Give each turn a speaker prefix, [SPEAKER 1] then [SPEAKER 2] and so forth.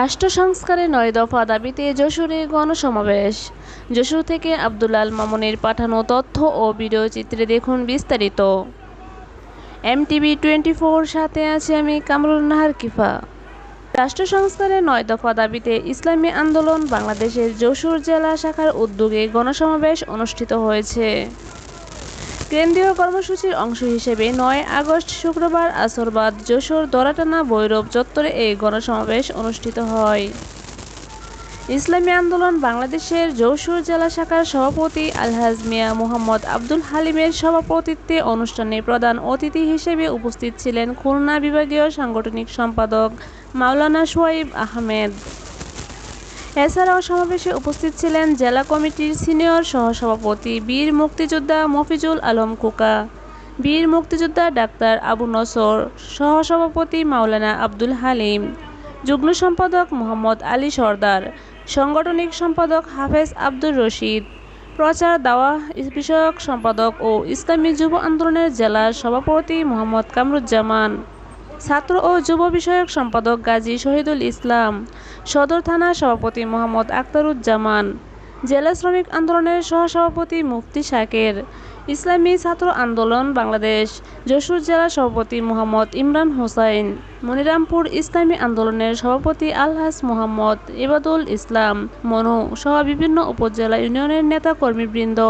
[SPEAKER 1] রাষ্ট্র সংস্কারে নয় দফা দাবিতে যশোরে গণসমাবেশ যশোর থেকে আল মামুনের পাঠানো তথ্য ও ভিডিও চিত্রে দেখুন বিস্তারিত এমটিভি টোয়েন্টি ফোর সাথে আছে আমি কামরুল নাহার কিফা রাষ্ট্র সংস্কারের নয় দফা দাবিতে ইসলামী আন্দোলন বাংলাদেশের যশোর জেলা শাখার উদ্যোগে গণসমাবেশ অনুষ্ঠিত হয়েছে কেন্দ্রীয় কর্মসূচির অংশ হিসেবে নয় আগস্ট শুক্রবার আসরবাদ যশোর দরাটানা ভৈরব চত্বরে এই গণসমাবেশ অনুষ্ঠিত হয় ইসলামী আন্দোলন বাংলাদেশের যশোর জেলা শাখার সভাপতি আলহাজ মিয়া মোহাম্মদ আব্দুল হালিমের সভাপতিত্বে অনুষ্ঠানে প্রধান অতিথি হিসেবে উপস্থিত ছিলেন খুলনা বিভাগীয় সাংগঠনিক সম্পাদক মাওলানা সোয়াইব আহমেদ এছাড়াও সমাবেশে উপস্থিত ছিলেন জেলা কমিটির সিনিয়র সহসভাপতি বীর মুক্তিযোদ্ধা মফিজুল আলম খোকা বীর মুক্তিযোদ্ধা ডাক্তার আবু নসর সহসভাপতি মাওলানা আব্দুল হালিম যুগ্ম সম্পাদক মোহাম্মদ আলী সর্দার সাংগঠনিক সম্পাদক হাফেজ আব্দুর রশিদ প্রচার দাওয়া বিষয়ক সম্পাদক ও ইসলামী যুব আন্দোলনের জেলা সভাপতি মোহাম্মদ কামরুজ্জামান ছাত্র ও যুব বিষয়ক সম্পাদক গাজী শহীদুল ইসলাম সদর থানা সভাপতি মোহাম্মদ আক্তারুজ্জামান জেলা শ্রমিক আন্দোলনের সহসভাপতি মুফতি শাকের ইসলামী ছাত্র আন্দোলন বাংলাদেশ যশোর জেলা সভাপতি মোহাম্মদ ইমরান হোসাইন মনিরামপুর ইসলামী আন্দোলনের সভাপতি আলহাস মোহাম্মদ ইবাদুল ইসলাম মনু সহ বিভিন্ন উপজেলা ইউনিয়নের নেতা কর্মীবৃন্দ